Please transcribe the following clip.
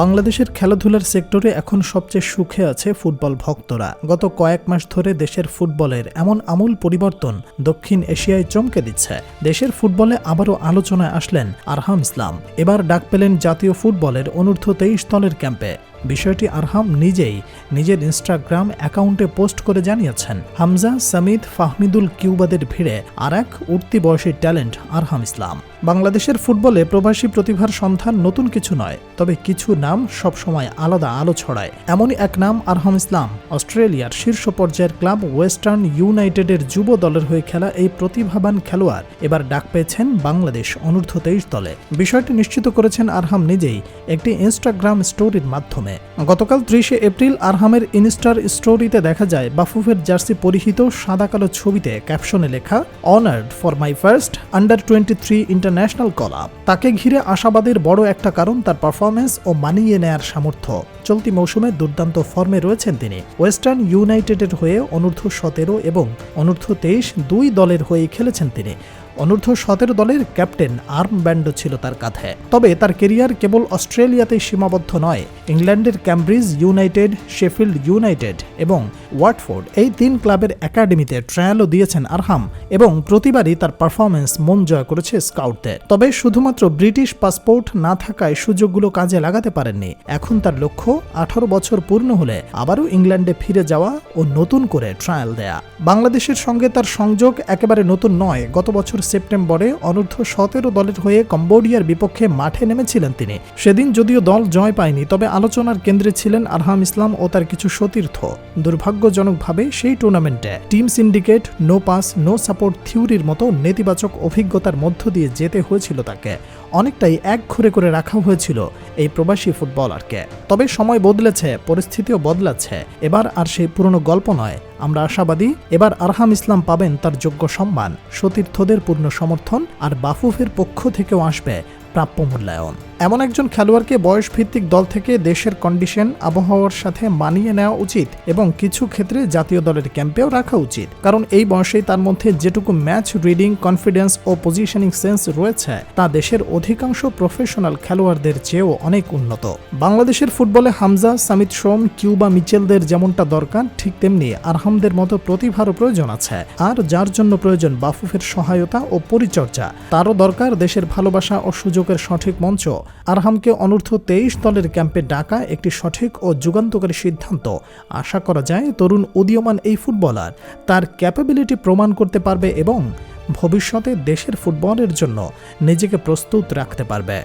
বাংলাদেশের খেলাধুলার সেক্টরে এখন সবচেয়ে সুখে আছে ফুটবল ভক্তরা। গত কয়েক মাস ধরে দেশের ফুটবলের এমন আমূল পরিবর্তন দক্ষিণ এশিয়ায় চমকে দিচ্ছে। দেশের ফুটবলে আবারও আলোচনায় আসলেন আরহাম ইসলাম। এবার ডাক পেলেন জাতীয় ফুটবলের অনূর্ধ্ব তেইশ দলের ক্যাম্পে। বিষয়টি আরহাম নিজেই নিজের ইনস্টাগ্রাম অ্যাকাউন্টে পোস্ট করে জানিয়েছেন। হামজা, সামিদ, ফাহমিদুল কিউবাদের ভিড়ে আর এক উঠতি বয়সী ট্যালেন্ট আরহাম ইসলাম। বাংলাদেশের ফুটবলে প্রবাসী প্রতিভার সন্ধান নতুন কিছু নয়, তবে কিছু নাম সবসময় আলাদা আলো ছড়ায়। এমনই এক নাম আরহাম ইসলাম, অস্ট্রেলিয়ার শীর্ষ পর্যায়ের ক্লাব ওয়েস্টার্ন ইউনাইটেডের যুব দলের হয়ে খেলা এই প্রতিভাবান খেলোয়াড় এবার ডাক পেয়েছেন বাংলাদেশ অনূর্ধ্ব তেইশ দলে। বিষয়টি নিশ্চিত করেছেন আরহাম নিজেই একটি ইনস্টাগ্রাম স্টোরির মাধ্যমে। গতকাল ত্রিশে এপ্রিল আরহামের ইনস্টার স্টোরিতে দেখা যায়, বাফুফের জার্সি পরিহিত সাদা কালো ছবিতে ক্যাপশনে লেখা honoured for my first under twenty three international call তাকে ঘিরে আশাবাদের বড় একটা কারণ তার পারফরমেন্স ও মানিয়ে নেয়ার সামর্থ্য। চলতি মৌসুমে দুর্দান্ত ফর্মে রয়েছেন তিনি। ওয়েস্টার্ন ইউনাইটেডের হয়ে অনূর্ধ্ব সতেরো এবং অনূর্ধ্ব তেইশ দুই দলের হয়ে খেলেছেন তিনি। অনূর্ধ্ব সতেরো দলের ক্যাপ্টেন আর্ম ব্যান্ডও ছিল তার কাঁধে। তবে তার কেরিয়ার কেবল অস্ট্রেলিয়াতেই সীমাবদ্ধ নয়, ইংল্যান্ডের ক্যামব্রিজ ইউনাইটেড, শেফিল্ড ইউনাইটেড এবং ওয়াটফোর্ড এই তিন ক্লাবের একাডেমিতে ট্রায়ালও দিয়েছেন আরহাম এবং প্রতিবারই তার পারফরমেন্স মন জয় করেছে স্কাউটদের। তবে শুধুমাত্র ব্রিটিশ পাসপোর্ট না থাকায় সুযোগগুলো কাজে লাগাতে পারেননি। এখন তার লক্ষ্য আঠারো বছর পূর্ণ হলে আবারও ইংল্যান্ডে ফিরে যাওয়া ও নতুন করে ট্রায়াল দেয়া। বাংলাদেশের সঙ্গে তার সংযোগ একেবারে নতুন নয়, গত বছর সেপ্টেম্বরে অনূর্ধ্ব সতেরো দলের হয়ে কম্বোডিয়ার বিপক্ষে মাঠে নেমেছিলেন তিনি। সেদিন যদিও দল জয় পায়নি, তবে আলোচনার কেন্দ্রে ছিলেন আরহাম ইসলাম ও তার কিছু সতীর্থ। দুর্ভাগ্যজনকভাবে সেই টুর্নামেন্টে team syndicate, no pass, no support থিওরির মতো নেতিবাচক অভিজ্ঞতার মধ্য দিয়ে যেতে হয়েছিল তাকে। অনেকটাই এক ঘুরে করে রাখা হয়েছিল এই প্রবাসী ফুটবলারকে। তবে সময় বদলেছে, পরিস্থিতিও বদলাচ্ছে। এবার আর সেই পুরনো গল্প নয়। আমরা আশাবাদী, এবার আরহাম ইসলাম পাবেন তার যোগ্য সম্মান, সতীর্থদের পূর্ণ সমর্থন আর বাফুফের পক্ষ থেকেও আসবে প্রাপ্য মূল্যায়ন। এমন একজন খেলোয়াড়কে বয়সভিত্তিক দল থেকে দেশের কন্ডিশন, আবহাওয়ার সাথে মানিয়ে নেওয়া উচিত এবং কিছু ক্ষেত্রে জাতীয় দলের ক্যাম্পেও রাখা উচিত। কারণ এই বয়সেই তার মধ্যে যেটুকু ম্যাচ রিডিং কনফিডেন্স ও পজিশনিং সেন্স রয়েছে, তা দেশের অধিকাংশ প্রফেশনাল খেলোয়াড়দের চেয়েও অনেক উন্নত। বাংলাদেশের ফুটবলে হামজা, সামিত সোম, কিউবা মিচেলদের যেমনটা দরকার, ঠিক তেমনি আরহামদের মতো প্রতিভারও প্রয়োজন আছে। আর যার জন্য প্রয়োজন বাফুফের সহায়তা ও পরিচর্যা, তারও দরকার দেশের ভালোবাসা ও সুযোগের সঠিক মঞ্চ। আরহামকে অনূর্ধ্ব তেইশ দলের ক্যাম্পে ডাকা একটি সঠিক ও যুগান্তকারী সিদ্ধান্ত। আশা করা যায় তরুণ উদীয়মান এই ফুটবলার তার ক্যাপাবিলিটি প্রমাণ করতে পারবে এবং ভবিষ্যতে দেশের ফুটবলের জন্য নিজেকে প্রস্তুত রাখতে পারবে।